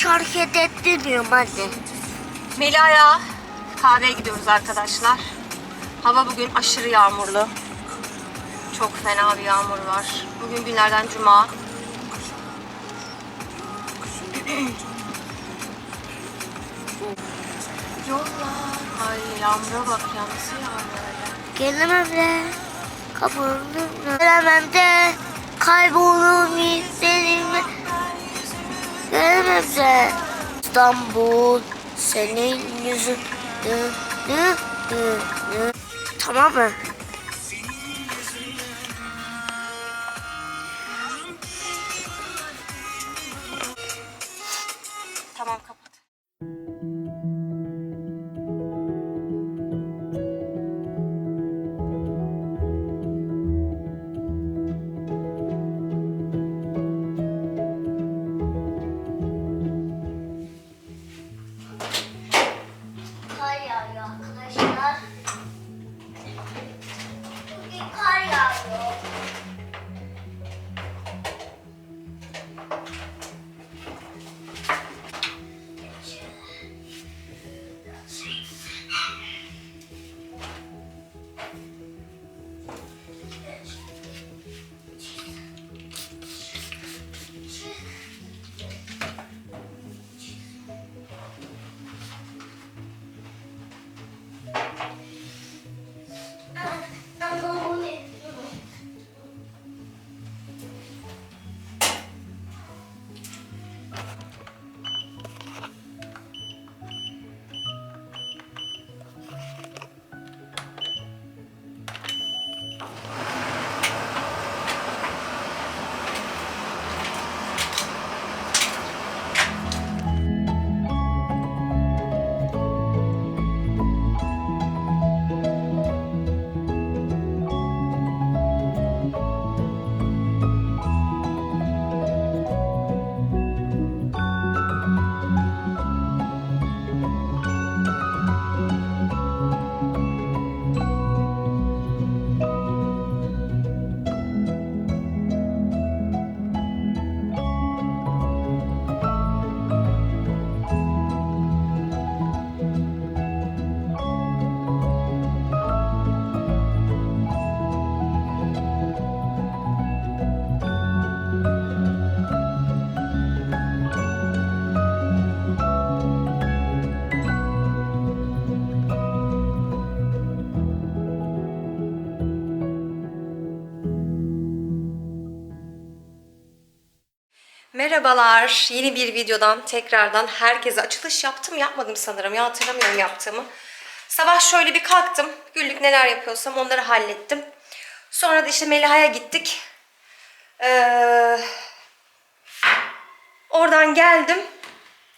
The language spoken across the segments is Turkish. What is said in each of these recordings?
Hiç hareket ettirmiyorum anne. Meliha'ya kahveye gidiyoruz arkadaşlar. Hava bugün aşırı yağmurlu. Çok fena bir yağmur var. Bugün günlerden cuma. Yollar. Ay yağmura bak ya nasıl yağmur. Gelemem de kapının Gelemem de kaybolurum hislerime. Gelemem de İstanbul senin yüzün. Tamam mı? Merhabalar. Yeni bir videodan tekrardan herkese açılış yaptım. Yapmadım sanırım. Ya hatırlamıyorum yaptığımı. Sabah şöyle bir kalktım. Günlük neler yapıyorsam onları hallettim. Sonra da işte Meliha'ya gittik. Ee, oradan geldim.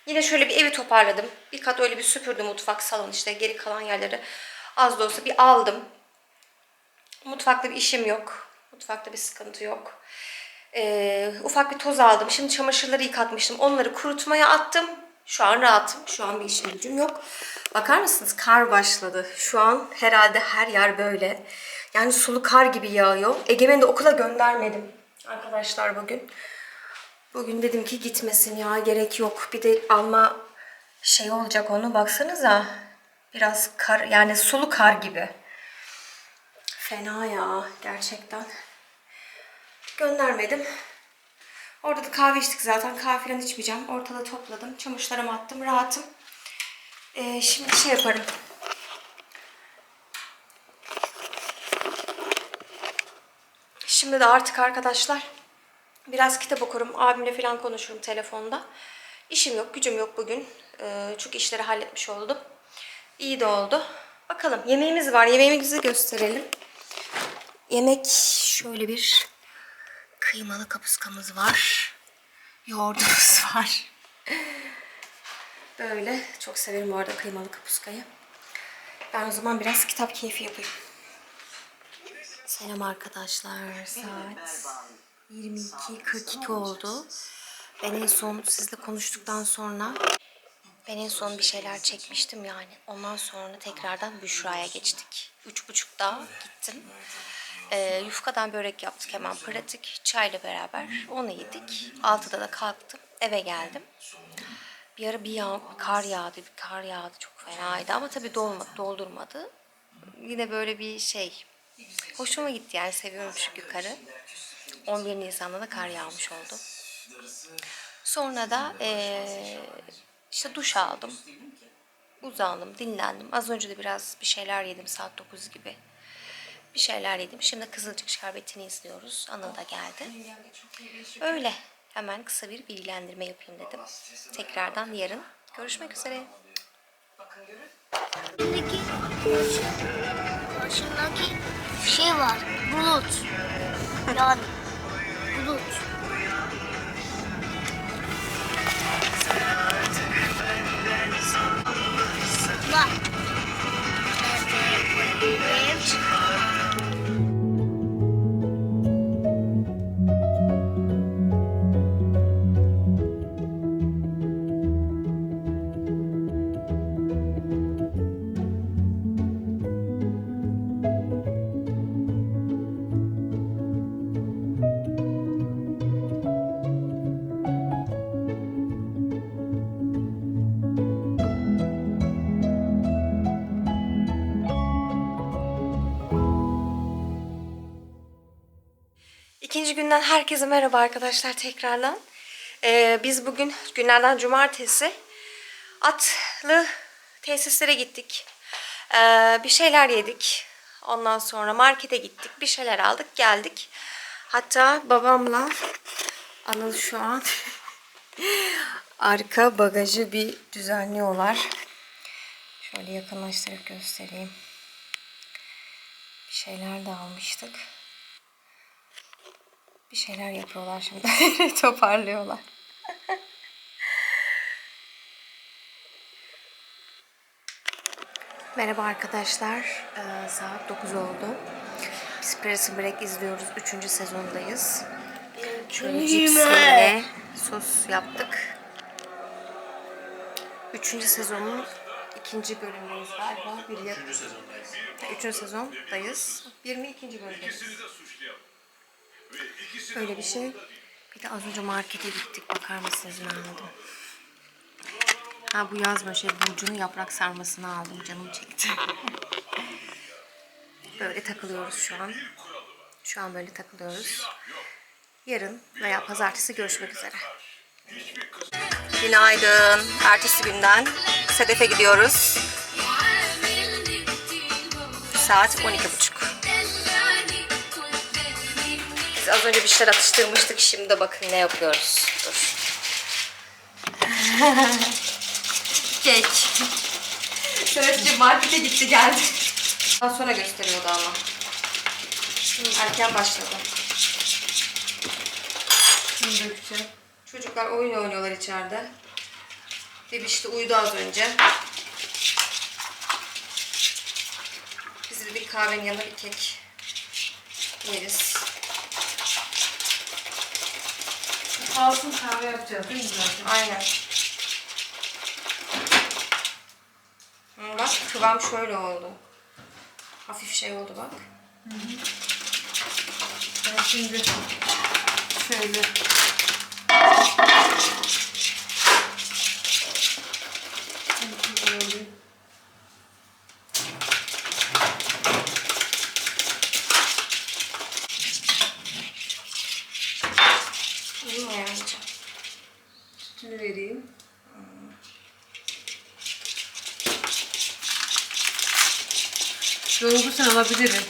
Yine şöyle bir evi toparladım. Bir kat öyle bir süpürdüm mutfak, salon işte geri kalan yerleri az da olsa bir aldım. Mutfakta bir işim yok. Mutfakta bir sıkıntı yok. Ee, ufak bir toz aldım. Şimdi çamaşırları yıkatmıştım. Onları kurutmaya attım. Şu an rahatım. Şu an bir işim gücüm yok. Bakar mısınız? Kar başladı. Şu an herhalde her yer böyle. Yani sulu kar gibi yağıyor. Egemen'i de okula göndermedim. Arkadaşlar bugün. Bugün dedim ki gitmesin ya gerek yok. Bir de alma şey olacak onu baksanıza. Biraz kar yani sulu kar gibi. Fena ya gerçekten. Göndermedim. Orada da kahve içtik zaten. Kahve falan içmeyeceğim. Ortalığı topladım. Çamaşırlarımı attım. Rahatım. Ee, şimdi şey yaparım. Şimdi de artık arkadaşlar biraz kitap okurum. Abimle falan konuşurum telefonda. İşim yok, gücüm yok bugün. Ee, çünkü işleri halletmiş oldum. İyi de oldu. Bakalım yemeğimiz var. Yemeğimizi gösterelim. Yemek şöyle bir kıymalı kapuskamız var. Yoğurdumuz var. Böyle. Çok severim bu arada kıymalı kapuskayı. Ben o zaman biraz kitap keyfi yapayım. Selam arkadaşlar. Saat 22.42 oldu. Ben en son sizle konuştuktan sonra ben en son bir şeyler çekmiştim yani. Ondan sonra tekrardan Büşra'ya geçtik. Üç buçukta gittim. Ee, yufkadan börek yaptık hemen pratik. Çayla beraber onu yedik. Altıda da kalktım. Eve geldim. Bir ara bir yağ, kar yağdı, bir kar yağdı çok fenaydı ama tabii dolma, doldurmadı. Yine böyle bir şey, hoşuma gitti yani seviyorum çünkü karı. 11 Nisan'da da kar yağmış oldu. Sonra da eee, işte duş aldım. Uzandım, dinlendim. Az önce de biraz bir şeyler yedim saat 9 gibi. Bir şeyler yedim. Şimdi Kızılcık Şerbeti'ni izliyoruz. Anıl da geldi. Öyle. Hemen kısa bir bilgilendirme yapayım dedim. Tekrardan yarın görüşmek üzere. Karşındaki şey var. Bulut. Yani bulut. Bak. Herkese merhaba arkadaşlar tekrardan. Ee, biz bugün günlerden cumartesi atlı tesislere gittik. Ee, bir şeyler yedik. Ondan sonra markete gittik. Bir şeyler aldık geldik. Hatta babamla Anıl şu an arka bagajı bir düzenliyorlar. Şöyle yakınlaştırıp göstereyim. Bir şeyler de almıştık. Bir şeyler yapıyorlar şimdi. Toparlıyorlar. Merhaba arkadaşlar. Ee, saat 9 oldu. Biz Prison Break izliyoruz. 3. sezondayız. Şöyle cipsle sos yaptık. 3. sezonun ikinci bölümündeyiz galiba. Bir yap- Üçüncü sezondayız. Üçüncü sezondayız. 22. bölümdeyiz. İkisini de suçlayalım. Ve ikisi Öyle bir şey. Bir de az önce markete gittik. Bakar mısınız ne aldım? Ha bu yazma şey Burcu'nun yaprak sarmasını aldım. Canım çekti. böyle takılıyoruz şu an. Şu an böyle takılıyoruz. Yarın veya pazartesi görüşmek üzere. Günaydın. Ertesi günden Sedef'e gidiyoruz. Saat 12.30. Biz az önce bir şeyler atıştırmıştık. Şimdi de bakın ne yapıyoruz. Dur. Kek. Şöyle markete gitti geldi. Daha sonra gösteriyordu ama. Erken başladı. Çocuklar oyun oynuyorlar içeride. Bebiş de uyudu az önce. Biz de bir kahvenin yanına bir kek yeriz. Kalsın kahve yapacağız değil mi zaten? Aynen. Hı, Bak kıvam şöyle oldu. Hafif şey oldu bak. Ben şimdi şöyle İyi mi yani? sütünü vereyim. Dolgu sen alabilirim.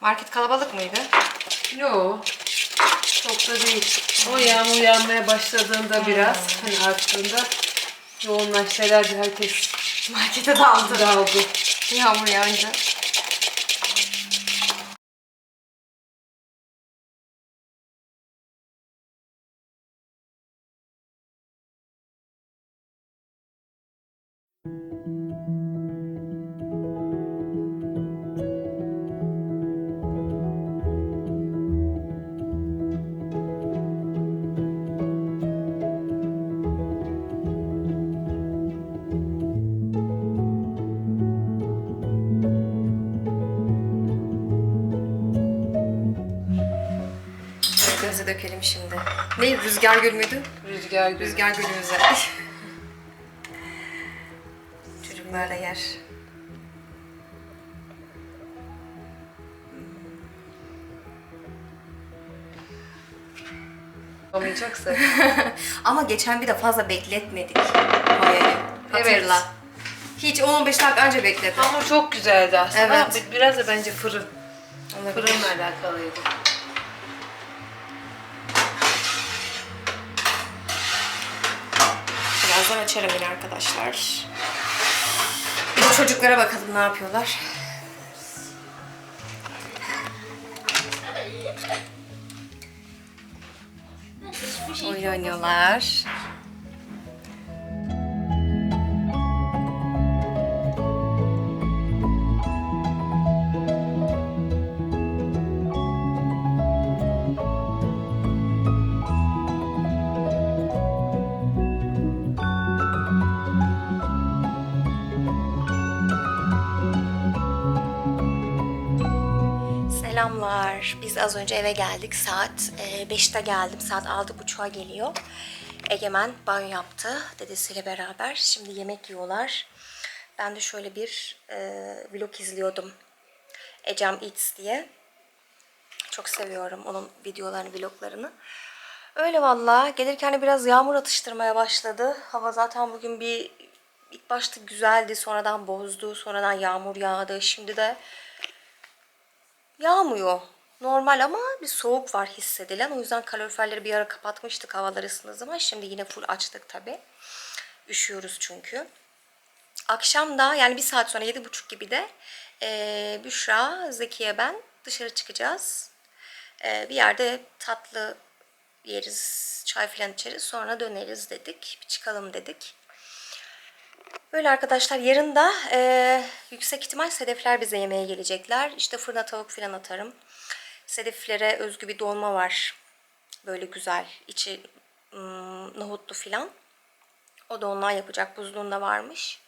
Market kalabalık mıydı? Yo. Çok da değil. O yağmur yağmaya başladığında biraz hani arttığında yoğunlaştı herhalde herkes Markete daldı. daldı. Yağmur yağınca. Şimdi. Ne? Rüzgar gül müydü? Rüzgar gül. Rüzgar gülümüzü. Çocuklar da yer. Olmayacaksa. Ama geçen bir de fazla bekletmedik mayayı. Evet. Hatırla. Hiç 10-15 dakika önce bekledi. Hamur çok güzeldi aslında. Evet. Ama Biraz da bence fırın. Olabilir. Fırınla alakalıydı. Birazdan açarım yine arkadaşlar. Bir çocuklara bakalım ne yapıyorlar. Oyun oynuyorlar. Selamlar. Biz az önce eve geldik. Saat e, 5'te geldim. Saat 6.30'a geliyor. Egemen banyo yaptı dedesiyle beraber. Şimdi yemek yiyorlar. Ben de şöyle bir e, vlog izliyordum. Ecem Eats diye. Çok seviyorum onun videolarını, vloglarını. Öyle valla. Gelirken biraz yağmur atıştırmaya başladı. Hava zaten bugün bir ilk başta güzeldi. Sonradan bozdu. Sonradan yağmur yağdı. Şimdi de Yağmıyor. Normal ama bir soğuk var hissedilen. O yüzden kaloriferleri bir ara kapatmıştık havalar ısındığı zaman. Şimdi yine full açtık tabi. Üşüyoruz çünkü. Akşam da yani bir saat sonra yedi buçuk gibi de eee Büşra, Zekiye ben dışarı çıkacağız. Eee, bir yerde tatlı yeriz, çay falan içeriz. Sonra döneriz dedik. Bir çıkalım dedik. Böyle arkadaşlar yarın da e, yüksek ihtimal sedefler bize yemeğe gelecekler. İşte fırına tavuk falan atarım. Sedeflere özgü bir dolma var. Böyle güzel. içi ım, nohutlu falan. O da onlar yapacak. Buzluğunda varmış.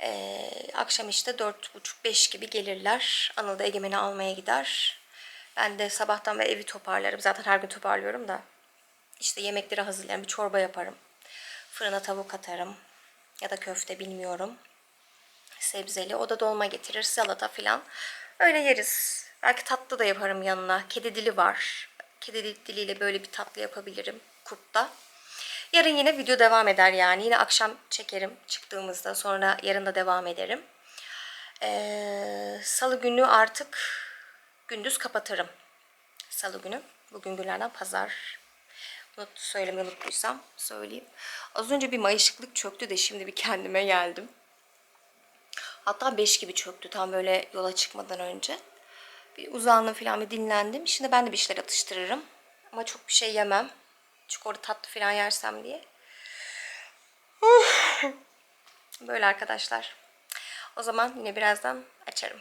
E, akşam işte 4.30-5 gibi gelirler. Anıl da Egemen'i almaya gider. Ben de sabahtan ve evi toparlarım. Zaten her gün toparlıyorum da. İşte yemekleri hazırlarım. Bir çorba yaparım. Fırına tavuk atarım ya da köfte bilmiyorum. Sebzeli. O da dolma getirir, salata filan. Öyle yeriz. Belki tatlı da yaparım yanına. Kedi dili var. Kedi dil- diliyle böyle bir tatlı yapabilirim kurtta. Yarın yine video devam eder yani. Yine akşam çekerim çıktığımızda. Sonra yarın da devam ederim. Ee, Salı günü artık gündüz kapatırım. Salı günü. Bugün günlerden pazar. Unut, söylemeyi unuttuysam söyleyeyim. Az önce bir mayışıklık çöktü de şimdi bir kendime geldim. Hatta 5 gibi çöktü tam böyle yola çıkmadan önce. Bir uzandım falan bir dinlendim. Şimdi ben de bir şeyler atıştırırım. Ama çok bir şey yemem. Çünkü orada tatlı falan yersem diye. Böyle arkadaşlar. O zaman yine birazdan açarım.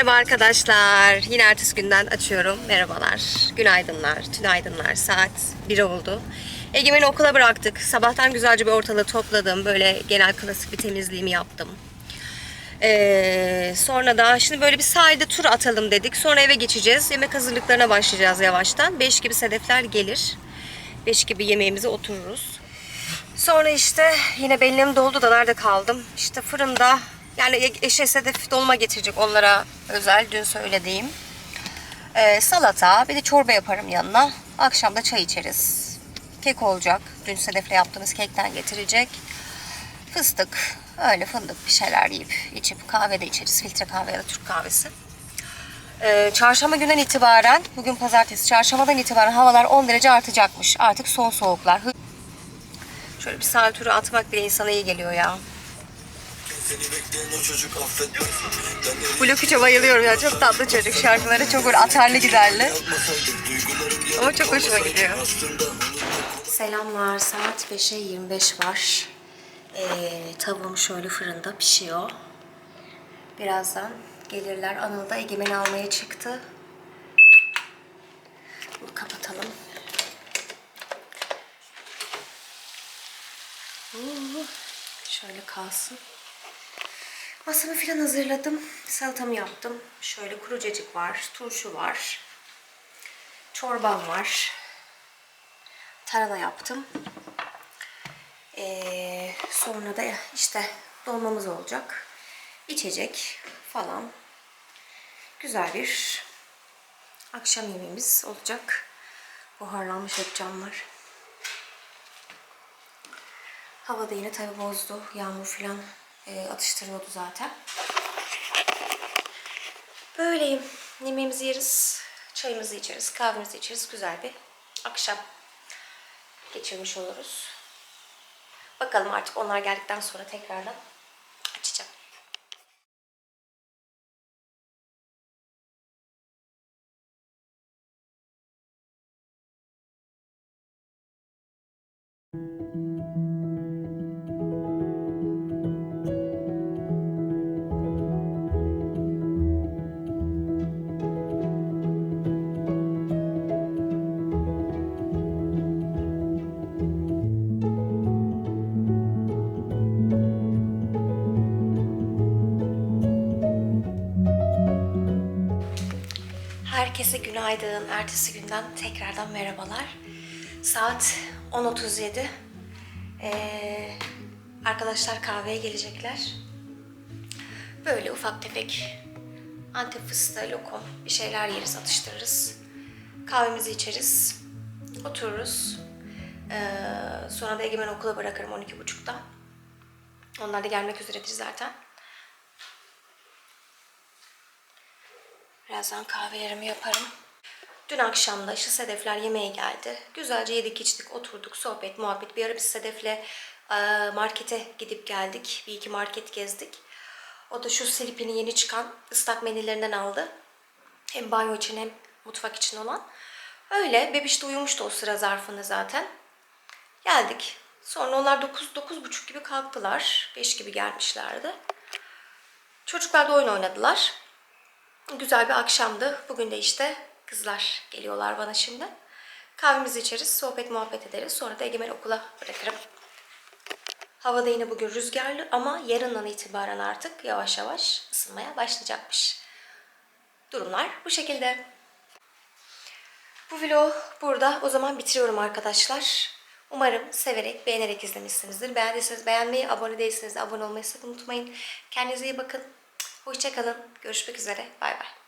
Merhaba arkadaşlar. Yine ertesi günden açıyorum. Merhabalar. Günaydınlar, tünaydınlar. Saat 1 oldu. Egemen'i okula bıraktık. Sabahtan güzelce bir ortalığı topladım. Böyle genel klasik bir temizliğimi yaptım. Ee, sonra da şimdi böyle bir sahilde tur atalım dedik. Sonra eve geçeceğiz. Yemek hazırlıklarına başlayacağız yavaştan. 5 gibi sedefler gelir. 5 gibi yemeğimize otururuz. Sonra işte yine belleğim doldu da nerede kaldım? İşte fırında yani eşe sedef dolma getirecek onlara özel dün söylediğim. Ee, salata, bir de çorba yaparım yanına. Akşam da çay içeriz. Kek olacak. Dün Sedef'le yaptığımız kekten getirecek. Fıstık, öyle fındık bir şeyler yiyip içip kahve de içeriz. Filtre kahve ya da Türk kahvesi. Ee, çarşamba günden itibaren, bugün pazartesi, çarşambadan itibaren havalar 10 derece artacakmış. Artık son soğuklar. Şöyle bir turu atmak bile insana iyi geliyor ya. Seni bekleyen o çocuk affetmez. Ben Blok 3'e bayılıyorum ya. Çok tatlı çocuk. Şarkıları çok böyle atarlı giderli. Ama çok hoşuma gidiyor. Selamlar. Saat 5'e 25 var. Ee, tavuğum şöyle fırında pişiyor. Birazdan gelirler. Anıl da Egemen'i almaya çıktı. Bunu kapatalım. Oo, Şöyle kalsın. Masamı falan hazırladım. Salatamı yaptım. Şöyle kuru cacık var, turşu var. Çorbam var. Tarhana yaptım. Ee, sonra da işte dolmamız olacak. İçecek falan. Güzel bir akşam yemeğimiz olacak. Buharlanmış camlar. Hava da yine tabi bozdu. Yağmur falan e, atıştırıyordu zaten. Böyleyim. Yemeğimizi yeriz. Çayımızı içeriz. Kahvemizi içeriz. Güzel bir akşam geçirmiş oluruz. Bakalım artık onlar geldikten sonra tekrardan açacağım. Günaydın. Ertesi günden tekrardan merhabalar. Saat 10.37. Ee, arkadaşlar kahveye gelecekler. Böyle ufak tefek antep fıstığı, lokum bir şeyler yeriz, atıştırırız. Kahvemizi içeriz. Otururuz. Ee, sonra da Egemen okula bırakırım 12.30'da. Onlar da gelmek üzeredir zaten. Birazdan kahvelerimi yaparım. Dün akşam da işte Sedefler yemeğe geldi. Güzelce yedik içtik oturduk sohbet muhabbet. Bir ara biz Sedef'le e, markete gidip geldik. Bir iki market gezdik. O da şu Silipin'in yeni çıkan ıslak mendillerinden aldı. Hem banyo için hem mutfak için olan. Öyle. Bebiş de uyumuştu o sıra zarfında zaten. Geldik. Sonra onlar 9 9.30 gibi kalktılar. 5 gibi gelmişlerdi. Çocuklar da oyun oynadılar. Güzel bir akşamdı. Bugün de işte kızlar geliyorlar bana şimdi. Kahvemizi içeriz, sohbet muhabbet ederiz. Sonra da Egemen okula bırakırım. Hava da yine bugün rüzgarlı ama yarından itibaren artık yavaş yavaş ısınmaya başlayacakmış. Durumlar bu şekilde. Bu vlogu burada o zaman bitiriyorum arkadaşlar. Umarım severek, beğenerek izlemişsinizdir. Beğendiyseniz beğenmeyi, abone değilseniz de abone olmayı sakın unutmayın. Kendinize iyi bakın. Hoşçakalın. Görüşmek üzere. Bay bay.